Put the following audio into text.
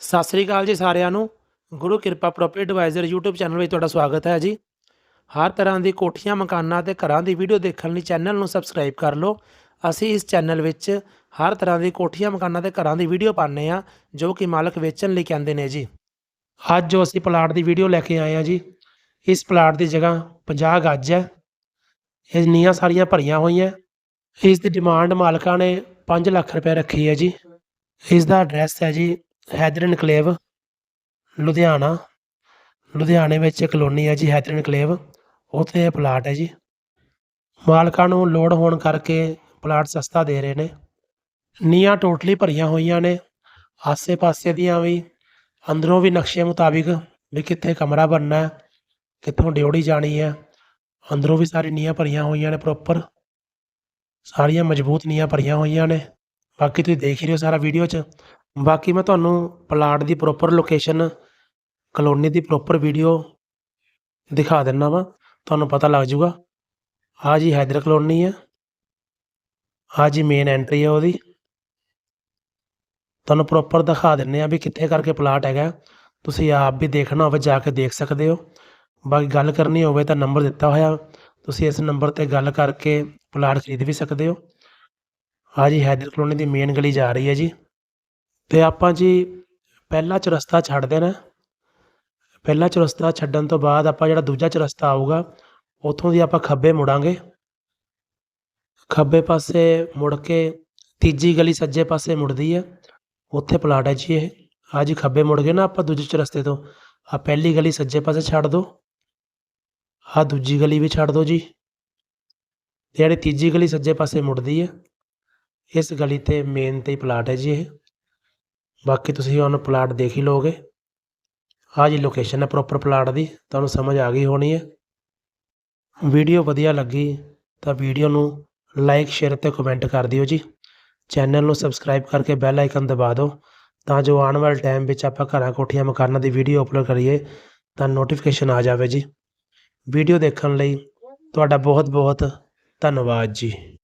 ਸਤਿ ਸ੍ਰੀ ਅਕਾਲ ਜੀ ਸਾਰਿਆਂ ਨੂੰ। ਗੁਰੂ ਕਿਰਪਾ ਪ੍ਰੋਪਰਟੀ ਐਡਵਾਈਜ਼ਰ YouTube ਚੈਨਲ ਵਿੱਚ ਤੁਹਾਡਾ ਸਵਾਗਤ ਹੈ ਜੀ। ਹਰ ਤਰ੍ਹਾਂ ਦੀ ਕੋਠੀਆਂ, ਮਕਾਨਾਂ ਤੇ ਘਰਾਂ ਦੀ ਵੀਡੀਓ ਦੇਖਣ ਲਈ ਚੈਨਲ ਨੂੰ ਸਬਸਕ੍ਰਾਈਬ ਕਰ ਲਓ। ਅਸੀਂ ਇਸ ਚੈਨਲ ਵਿੱਚ ਹਰ ਤਰ੍ਹਾਂ ਦੀ ਕੋਠੀਆਂ, ਮਕਾਨਾਂ ਤੇ ਘਰਾਂ ਦੀ ਵੀਡੀਓ ਪਾਉਂਦੇ ਆ ਜੋ ਕਿ ਮਾਲਕ ਵੇਚਣ ਲਈ ਕਹਿੰਦੇ ਨੇ ਜੀ। ਅੱਜ ਜੋ ਅਸੀਂ ਪਲਾਟ ਦੀ ਵੀਡੀਓ ਲੈ ਕੇ ਆਏ ਆ ਜੀ, ਇਸ ਪਲਾਟ ਦੀ ਜਗ੍ਹਾ 50 ਗੱਜ ਹੈ। ਇਹ ਨੀਆਂ ਸਾਰੀਆਂ ਭਰੀਆਂ ਹੋਈਆਂ। ਇਸ ਦੀ ਡਿਮਾਂਡ ਮਾਲਕਾਂ ਨੇ 5 ਲੱਖ ਰੁਪਏ ਰੱਖੀ ਹੈ ਜੀ। ਇਸ ਦਾ ਐਡਰੈਸ ਹੈ ਜੀ ਹੈਦਰ ਇਨਕਲੇਵ, ਲੁਧਿਆਣਾ। ਲੁਧਿਆਣੇ ਵਿੱਚ ਕਲੋਨੀ ਹੈ ਜੀ, ਹੈਦਰ ਇਨਕਲੇਵ। ਉੱਥੇ ਇਹ ਪਲਾਟ ਹੈ ਜੀ। ਮਾਲਕਾਂ ਨੂੰ ਲੋੜ ਹੋਣ ਕਰਕੇ ਪਲਾਟ ਸਸਤਾ ਦੇ ਰਹੇ ਨੇ। ਨੀਆਂ ਟੋਟਲੀ ਭਰੀਆਂ ਹੋਈਆਂ ਨੇ। ਆਸੇ-ਪਾਸੇ ਦੀਆਂ ਵੀ, ਅੰਦਰੋਂ ਵੀ ਨਕਸ਼ੇ ਮੁਤਾਬਿਕ ਵੀ ਕਿੱਥੇ ਕਮਰਾ ਬਣਨਾ ਹੈ, ਕਿੱਥੋਂ ਡਿਉੜੀ ਜਾਣੀ ਹੈ। ਅੰਦਰੋਂ ਵੀ ਸਾਰੀ ਨੀਆਂ ਭਰੀਆਂ ਹੋਈਆਂ ਨੇ ਪ੍ਰੋਪਰ। ਸਾਰੀਆਂ ਮਜ਼ਬੂਤ ਨੀਆਂ ਭਰੀਆਂ ਹੋਈਆਂ ਨੇ। ਬਾਕੀ ਤੁਸੀਂ ਦੇਖ ਹੀ ਰਹੇ ਹੋ ਸਾਰਾ ਵੀਡੀਓ 'ਚ। ਬਾਕੀ ਮੈਂ ਤੁਹਾਨੂੰ ਪਲਾਟ ਦੀ ਪ੍ਰੋਪਰ ਲੋਕੇਸ਼ਨ ਕਲੋਨੀ ਦੀ ਪ੍ਰੋਪਰ ਵੀਡੀਓ ਦਿਖਾ ਦਿੰਦਾ ਵਾਂ, ਤੁਹਾਨੂੰ ਪਤਾ ਲੱਗ ਜਾਊਗਾ। ਆ ਜੀ ਹੈਦਰ ਕਲੋਨੀ ਹੈ ਆ ਜੀ ਮੇਨ ਐਂਟਰੀ ਹੈ ਉਹਦੀ। ਤੁਹਾਨੂੰ ਪ੍ਰੋਪਰ ਦਿਖਾ ਦਿੰਨੇ ਆ ਵੀ ਕਿੱਥੇ ਕਰਕੇ ਪਲਾਟ ਹੈਗਾ। ਤੁਸੀਂ ਆਪ ਵੀ ਦੇਖਣਾ ਹੋਵੇ, ਜਾ ਕੇ ਦੇਖ ਸਕਦੇ ਹੋ। ਬਾਕੀ ਗੱਲ ਕਰਨੀ ਹੋਵੇ ਤਾਂ ਨੰਬਰ ਦਿੱਤਾ ਹੋਇਆ। ਤੁਸੀਂ ਇਸ ਨੰਬਰ ਤੇ ਗੱਲ ਕਰਕੇ ਪਲਾਟ ਖਰੀਦ ਵੀ ਸਕਦੇ ਹੋ। ਆ ਜੀ ਹੈਦਰ ਕਲੋਨੀ ਦੀ ਮੇਨ ਗਲੀ ਜਾ ਰਹੀ ਹੈ ਜੀ। ਅਤੇ ਆਪਾਂ ਜੀ ਪਹਿਲਾ ਚੁਰਸਤਾ ਛੱਡ ਦੇਣਾ ਪਹਿਲਾ ਚੁਰਸਤਾ ਛੱਡਣ ਤੋਂ ਬਾਅਦ ਆਪਾਂ ਜਿਹੜਾ ਦੂਜਾ ਚੁਰਸਤਾ ਆਊਗਾ, ਉੱਥੋਂ ਦੀ ਆਪਾਂ ਖੱਬੇ ਮੁੜਾਂਗੇ। ਖੱਬੇ ਪਾਸੇ ਮੁੜ ਕੇ ਤੀਜੀ ਗਲੀ ਸੱਜੇ ਪਾਸੇ ਮੁੜਦੀ ਹੈ। ਉੱਥੇ ਪਲਾਟ ਹੈ ਜੀ ਇਹ। ਆ ਜੀ ਖੱਬੇ ਮੁੜ ਗਏ ਨਾ ਆਪਾਂ ਦੂਜੇ ਚੁਰਸਤੇ ਤੋਂ। ਆ ਪਹਿਲੀ ਗਲੀ ਸੱਜੇ ਪਾਸੇ ਛੱਡ ਦਿਓ ਆ ਦੂਜੀ ਗਲੀ ਵੀ ਛੱਡ ਦਿਓ ਜੀ। ਤੇ ਜਿਹੜੀ ਤੀਜੀ ਗਲੀ ਸੱਜੇ ਪਾਸੇ ਮੁੜਦੀ ਹੈ, ਇਸ ਗਲੀ ਤੇ ਮੇਨ ਤੇ ਹੀ ਪਲਾਟ ਹੈ ਜੀ ਇਹ। ਬਾਕੀ ਤੁਸੀਂ ਹੁਣ ਪਲਾਟ ਦੇਖ ਹੀ ਲਓਗੇ। ਆਹ ਜੀ ਲੋਕੇਸ਼ਨ ਹੈ ਪ੍ਰੋਪਰ ਪਲਾਟ ਦੀ, ਤੁਹਾਨੂੰ ਸਮਝ ਆ ਗਈ ਹੋਣੀ ਹੈ। ਵੀਡੀਓ ਵਧੀਆ ਲੱਗੀ ਤਾਂ ਵੀਡੀਓ ਨੂੰ ਲਾਈਕ ਸ਼ੇਅਰ ਤੇ ਕਮੈਂਟ ਕਰ ਦਿਓ ਜੀ। ਚੈਨਲ ਨੂੰ ਸਬਸਕ੍ਰਾਈਬ ਕਰਕੇ ਬੈਲ ਆਈਕਨ ਦਬਾ ਦਿਓ ਤਾਂ ਜੋ ਆਉਣ ਵਾਲੇ ਟਾਈਮ ਵਿੱਚ ਆਪਾਂ ਘਰਾਂ ਕੋਠੀਆਂ ਮਕਾਨਾਂ ਦੀ ਵੀਡੀਓ ਅਪਲੋਡ ਕਰੀਏ ਤਾਂ ਨੋਟੀਫਿਕੇਸ਼ਨ ਆ ਜਾਵੇ ਜੀ। ਵੀਡੀਓ ਦੇਖਣ ਲਈ ਤੁਹਾਡਾ ਬਹੁਤ ਬਹੁਤ ਧੰਨਵਾਦ ਜੀ।